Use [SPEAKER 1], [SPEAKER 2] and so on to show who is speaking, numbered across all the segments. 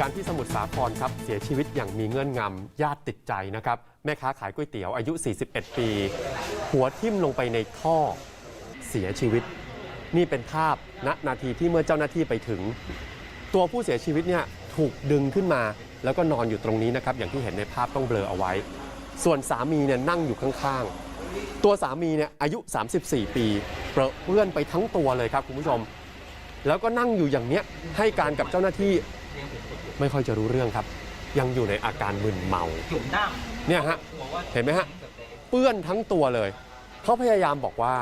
[SPEAKER 1] การที่สมุทรสาครครับเสียชีวิตอย่างมีเงื่อนงำญาติติดใจนะครับ แม่ค้าขายก๋วยเตี๋ยวอายุ 41 ปี หัวทิ่มลงไปในท่อเสียชีวิต นี่เป็นภาพณนาทีที่เมื่อเจ้าหน้าที่ไปถึง ตัวผู้เสียชีวิตเนี่ยถูกดึงขึ้นมา แล้วก็นอนอยู่ตรงนี้นะครับ อย่างที่เห็นในภาพต้องเบลอเอาไว้ ส่วนสามีเนี่ยนั่งอยู่ข้างๆ ตัวสามีเนี่ยอายุ 34 ปีเปรอะเปื้อนไปทั้งตัวเลยครับคุณผู้ชม แล้วก็นั่งอยู่อย่างเนี้ยให้การกับเจ้าหน้าที่ ไม่ค่อยจะรู้เรื่องครับ ยังอยู่ในอาการมึนเมา
[SPEAKER 2] จุ่มน้
[SPEAKER 1] เนี่ยฮะ เห็นไหมฮะ เปื้อนทั้งตัวเลย เขาพยายามบอกว่า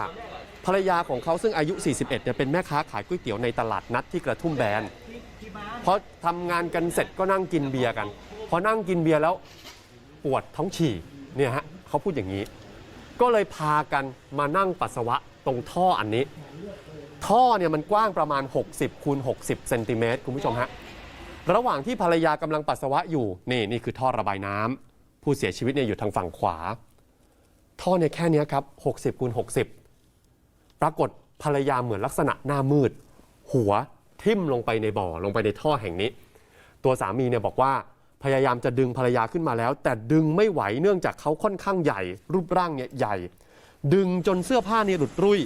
[SPEAKER 1] ภรรยาของเขาซึ่งอายุ 41เนี่ยเป็นแม่ค้าขายก๋วยเตี๋ยวในตลาดนัดที่กระทุ่มแบนพอทำงานกันเสร็จก็นั่งกินเบียร์กัน พอนั่งกินเบียร์แล้วปวดท้องฉี่ เนี่ยฮะเขาพูดอย่างนี้ ก็เลยพากันมานั่งปัสสาวะตรงท่ออันนี้ ท่อเนี่ยมันกว้างประมาณ 60คูณ60เซนติเมตรคุณผู้ชมฮะ ระหว่างที่ภรรยากำลังปัสสาวะอยู่นี่นี่คือท่อระบายน้ำผู้เสียชีวิตเนี่ยอยู่ทางฝั่งขวา ท่อเนี่ยแค่นี้ครับ 60คูณ60 ปรากฏภรรยาเหมือนลักษณะหน้ามืด หัวทิ่มลงไปในบ่อลงไปในท่อแห่งนี้ ตัวสามีเนี่ยบอกว่าพยายามจะดึงภรรยาขึ้นมาแล้ว แต่ดึงไม่ไหวเนื่องจากเขาค่อนข้างใหญ่ รูปร่างเนี่ยใหญ่ ดึงจนเสื้อผ้าเนี่ยหลุดรุ่ย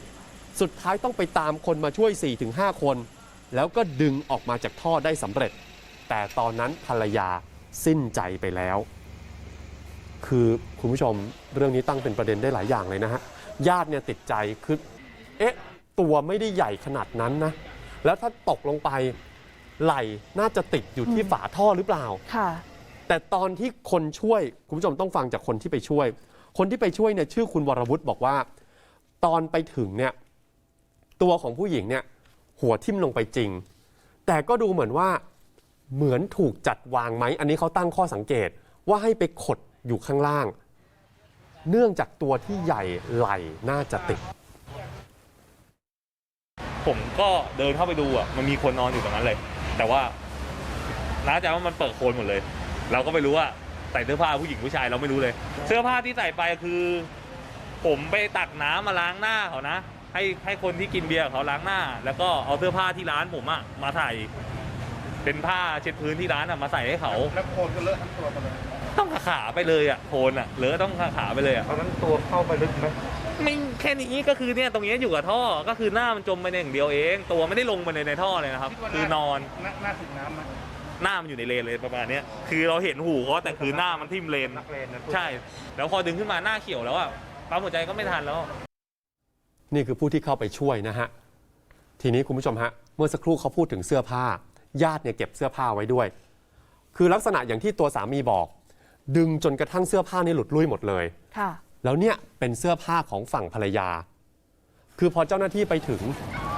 [SPEAKER 1] สุดท้ายต้องไปตามคนมาช่วย 4-5 คน แล้วก็ดึงออกมาจากท่อได้สำเร็จ แต่ตอนนั้นภรรยาสิ้นใจไปแล้ว คือคุณผู้ชมเรื่องนี้ตั้งเป็นประเด็นได้หลายอย่างเลยนะฮะญาติเนี่ยติดใจคือเอ๊ะตัวไม่ได้ใหญ่ขนาดนั้นนะ แล้วถ้าตกลงไปไหล่น่าจะติดอยู่ที่ฝาท่อหรือเปล่า
[SPEAKER 3] ค่ะ
[SPEAKER 1] แต่ตอนที่คนช่วย คุณผู้ชมต้องฟังจากคนที่ไปช่วย คนที่ไปช่วยเนี่ยชื่อคุณวรวุฒิบอกว่า ตอนไปถึงเนี่ยตัวของผู้หญิงเนี่ยหัวทิ่มลงไปจริง แต่ก็ดูเหมือนว่า เหมือนถูกจัดวางไหม อันนี้เขาตั้งข้อสังเกตว่าให้ไปขดอยู่ข้างล่าง เนื่องจากตัวที่ใหญ่ไหล่น่าจะติด
[SPEAKER 4] ผมก็เดินเข้าไปดูอะมันมีคนนอนอยู่ตรงนั้นเลย แต่ว่าน้าใจว่ามันเปิดโคลนหมดเลย เราก็ไม่รู้ว่าใส่เสื้อผ้าผู้หญิงผู้ชายเราไม่รู้เลย เสื้อผ้าที่ใส่ไปคือ ผมไปตักน้ำมาล้างหน้าเขานะให้ให้คนที่กินเบียร์เขาล้างหน้า แล้วก็เอาเสื้อผ้าที่ร้านผมอะมาใส่ เป็นผ้าเช็ดพื้นที่ร้านอะมาใส่ให้เขา
[SPEAKER 5] แล้วโคลนก็เลอะทั้งตัวหมาเลย
[SPEAKER 4] ต้องขาขาไปเลยอะโคลนอะเลอะต้องขาขาไปเลยอะ
[SPEAKER 5] ตอนนั้นตัวเข้าไปลึกไหม
[SPEAKER 4] ไม่แค่นี้ก็คือเนี่ยตรงนี้อยู่กับท่อก็คือหน้ามันจมไปในอย่างเดียวเอง ตัวไม่ได้ลงไปในในท่อเลยนะครับ คือนอน
[SPEAKER 5] หน้าหน้าถึงน้ำไหม
[SPEAKER 4] หน้ามันอยู่ในเลนเลยประมาณเนี้ยคือเราเห็นหูเขาแต่คือหน้ามันทิ่มเลน
[SPEAKER 5] นักเลนนะ
[SPEAKER 4] ใช่ แล้วพอดึงขึ้นมาหน้าเขียวแล้วอะปั๊มหัวใจก็ไม่ทันแล้ว
[SPEAKER 1] นี่คือผู้ที่เข้าไปช่วยนะฮะ ทีนี้คุณผู้ชมฮะ เมื่อสักครู่เขาพูดถึงเสื้อผ้า ญาติเนี่ยเก็บเสื้อผ้าไว้ด้วย คือลักษณะอย่างที่ตัวสามีบอก ดึงจนกระทั่งเสื้อผ้านี่หลุดลุ่ยหมดเลย
[SPEAKER 3] ค่ะ
[SPEAKER 1] แล้วเนี่ยเป็นเสื้อผ้าของฝั่งภรรยา คือพอเจ้าหน้าที่ไปถึง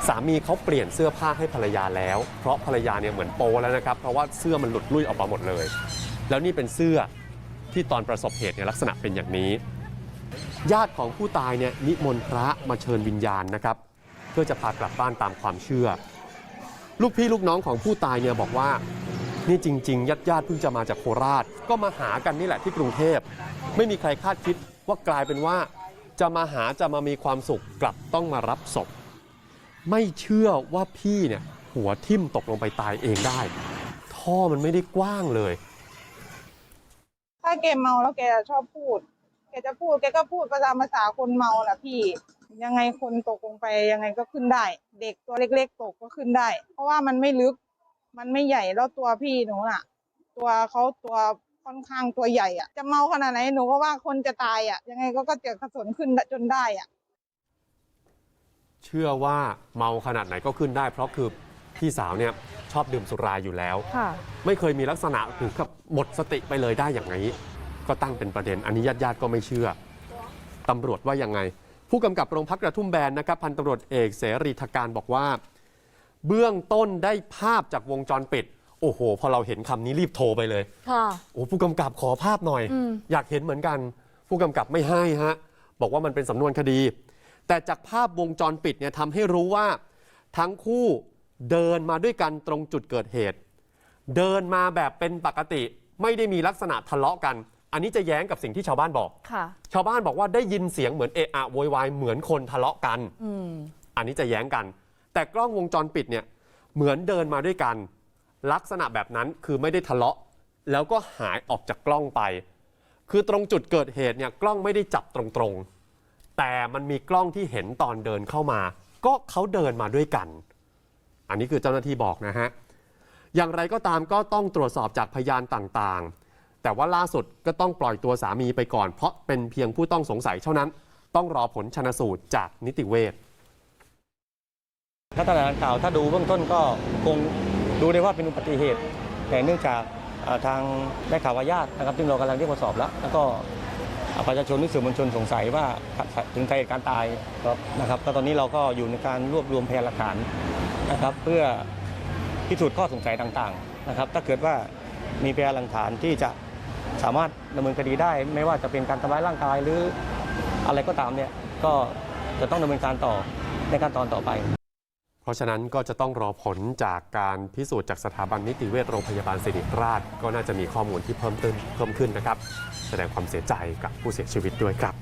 [SPEAKER 1] สามีเขาเปลี่ยนเสื้อผ้าให้ภรรยาแล้ว เพราะภรรยาเนี่ยเหมือนโปแล้วนะครับ เพราะว่าเสื้อมันหลุดลุ่ยออกมาหมดเลย แล้วนี่เป็นเสื้อที่ตอนประสบเหตุเนี่ยลักษณะเป็นอย่างนี้ ญาติของผู้ตายเนี่ยนิมนต์พระมาเชิญวิญญาณนะครับ เพื่อจะพากลับบ้านตามความเชื่อ ลูกพี่ลูกน้องของผู้ตายเนี่ยบอกว่า นี่จริงๆญาติญาติเพิ่งจะมาจากโคราช ก็มาหากันนี่แหละที่กรุงเทพ ไม่มีใครคาดคิดว่ากลายเป็นว่า จะมาหาจะมามีความสุขกลับต้องมารับศพไม่เชื่อว่าพี่เนี่ยหัวทิ่มตกลงไปตายเองได้ ท่อมันไม่ได้กว้างเลย
[SPEAKER 6] ถ้าแกเมาแล้วแกชอบพูด แกจะพูดแกก็พูดประจามภาษาคนเมาแหละพี่ ยังไงคนตกลงไปยังไงก็ขึ้นได้ เด็กตัวเล็ก ๆ ตกก็ขึ้นได้ เพราะว่ามันไม่ลึก มันไม่ใหญ่แล้วตัวพี่หนูน่ะ ตัวเขาตัวค่อนข้างตัวใหญ่อะ จะเมาขนาดไหนหนูก็ว่าคนจะตายอะ ยังไงก็ก็จะกระสนขึ้นจนได้อะ
[SPEAKER 1] เชื่อว่าเมาขนาดไหนก็ขึ้นได้ เพราะคือพี่สาวเนี่ยชอบดื่มสุราอยู่แล้ว
[SPEAKER 3] ค่ะ
[SPEAKER 1] ไม่เคยมีลักษณะถึงกับหมดสติไปเลยได้อย่างนี้ ก็ตั้งเป็นประเด็น อันนี้ญาติญาติๆก็ไม่เชื่อตำรวจว่ายังไง ผู้กำกับโรงพักกระทุ่มแบนนะครับพันตำรวจเอกเสรีทการบอกว่า เบื้องต้นได้ภาพจากวงจรปิด โอ้โห พอเราเห็นคำนี้รีบโทรไปเลย
[SPEAKER 3] ค่ะ
[SPEAKER 1] โอ้ผู้กำกับขอภาพหน่อย
[SPEAKER 3] อืม
[SPEAKER 1] อยากเห็นเหมือนกัน ผู้กำกับไม่ให้ฮะ บอกว่ามันเป็นสำนวนคดี แต่จากภาพวงจรปิดเนี่ยทำให้รู้ว่า ทั้งคู่เดินมาด้วยกันตรงจุดเกิดเหตุ เดินมาแบบเป็นปกติ ไม่ได้มีลักษณะทะเลาะกัน อันนี้จะแย้งกับสิ่งที่ชาวบ้านบอก
[SPEAKER 3] ค่ะ
[SPEAKER 1] ชาวบ้านบอกว่าได้ยินเสียงเหมือนเอะอะโวยวายเหมือนคนทะเลาะกัน
[SPEAKER 3] อืม
[SPEAKER 1] อันนี้จะแย้งกัน แต่กล้องวงจรปิดเนี่ยเหมือนเดินมาด้วยกัน ลักษณะแบบนั้นคือไม่ได้ทะเลาะ แล้วก็หายออกจากกล้องไป คือตรงจุดเกิดเหตุเนี่ยกล้องไม่ได้จับตรงๆ แต่มันมีกล้องที่เห็นตอนเดินเข้ามา ก็เขาเดินมาด้วยกัน อันนี้คือเจ้าหน้าที่บอกนะฮะ อย่างไรก็ตามก็ต้องตรวจสอบจากพยานต่างๆ แต่ว่าล่าสุดก็ต้องปล่อยตัวสามีไปก่อน เพราะเป็นเพียงผู้ต้องสงสัยเท่านั้น ต้องรอผลชนสูตรจากนิติเวช
[SPEAKER 2] ถ้าตลาดดังกล่าวถ้าดูเบื้องต้นก็คงดูได้ว่าเป็นอุบัติเหตุ แต่เนื่องจากทางได้ข่าวว่าญาตินะครับซึ่งเรากำลังเรียกมาสอบแล้ว แล้วก็ประชาชนหรือสื่อมวลชนสงสัยว่าถึงสาเหตุการตายนะครับก็ตอนนี้เราก็อยู่ในการรวบรวมพยานหลักฐานนะครับ เพื่อพิสูจน์ข้อสงสัยต่างๆนะครับ ถ้าเกิดว่ามีพยานหลักฐานที่จะ สามารถดำเนินคดีได้ ไม่ว่าจะเป็นการทำร้ายร่างกายหรืออะไรก็ตามเนี่ยก็จะต้องดำเนินการต่อในขั้นตอนต่อไป
[SPEAKER 1] เพราะฉะนั้นก็จะต้องรอผลจากการพิสูจน์จากสถาบันนิติเวชโรงพยาบาลสิริราช ก็น่าจะมีข้อมูลที่เพิ่มเติมเพิ่มขึ้นนะครับ แสดงความเสียใจกับผู้เสียชีวิตด้วยครับ